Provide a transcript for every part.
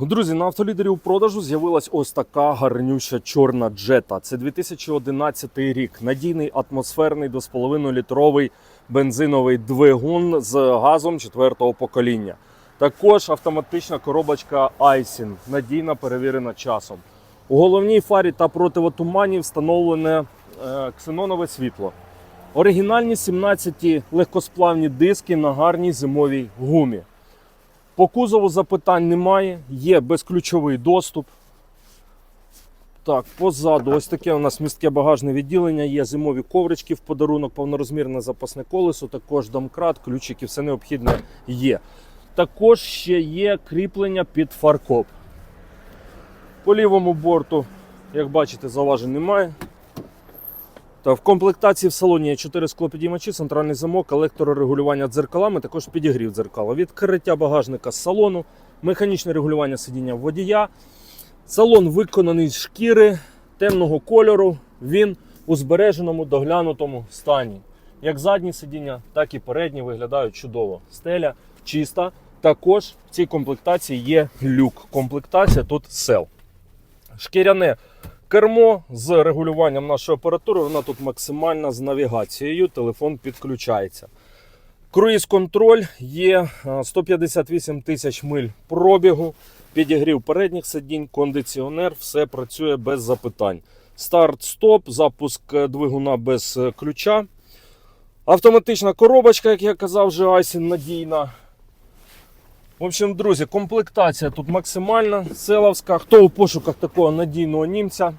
Друзі, на автолідері у продажу з'явилась ось така гарнюща чорна джета. Це 2011 рік. Надійний атмосферний 2,5 літровий бензиновий двигун з газом четвертого покоління. Також автоматична коробочка Айсін, надійна перевірена часом. У головній фарі та противотумані встановлене е, ксенонове світло. Оригінальні 17 легкосплавні диски на гарній зимовій гумі. По кузову запитань немає, є безключовий доступ. Так, позаду ось таке у нас містке багажне відділення, є зимові коврички в подарунок, повнорозмірне запасне колесо, також домкрат, ключики, все необхідне є. Також ще є кріплення під фаркоп. По лівому борту, як бачите, заважень немає. В комплектації в салоні є 4 склопідіймачі, центральний замок, електрорегулювання дзеркалами, також підігрів дзеркала, відкриття багажника з салону, механічне регулювання сидіння водія. Салон виконаний з шкіри темного кольору. Він у збереженому доглянутому стані. Як задні сидіння, так і передні виглядають чудово. Стеля чиста. Також в цій комплектації є люк. Комплектація тут сел. Шкіряне кермо з регулюванням нашої апаратури. Вона тут максимальна з навігацією. Телефон підключається. Круїз-контроль є 158 тисяч миль пробігу, підігрів передніх сидінь, кондиціонер, все працює без запитань. Старт-стоп, запуск е, двигуна без е, ключа. Автоматична коробочка, як я казав, вже Айсін надійна. В общем, друзі, комплектація тут максимальна, селовська. Хто у пошуках такого надійного німця,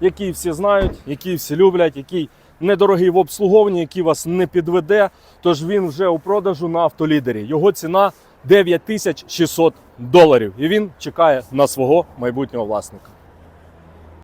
який всі знають, який всі люблять, який недорогий в обслуговуванні, який вас не підведе. Тож він вже у продажу на автолідері. Його ціна 9600 доларів. І він чекає на свого майбутнього власника.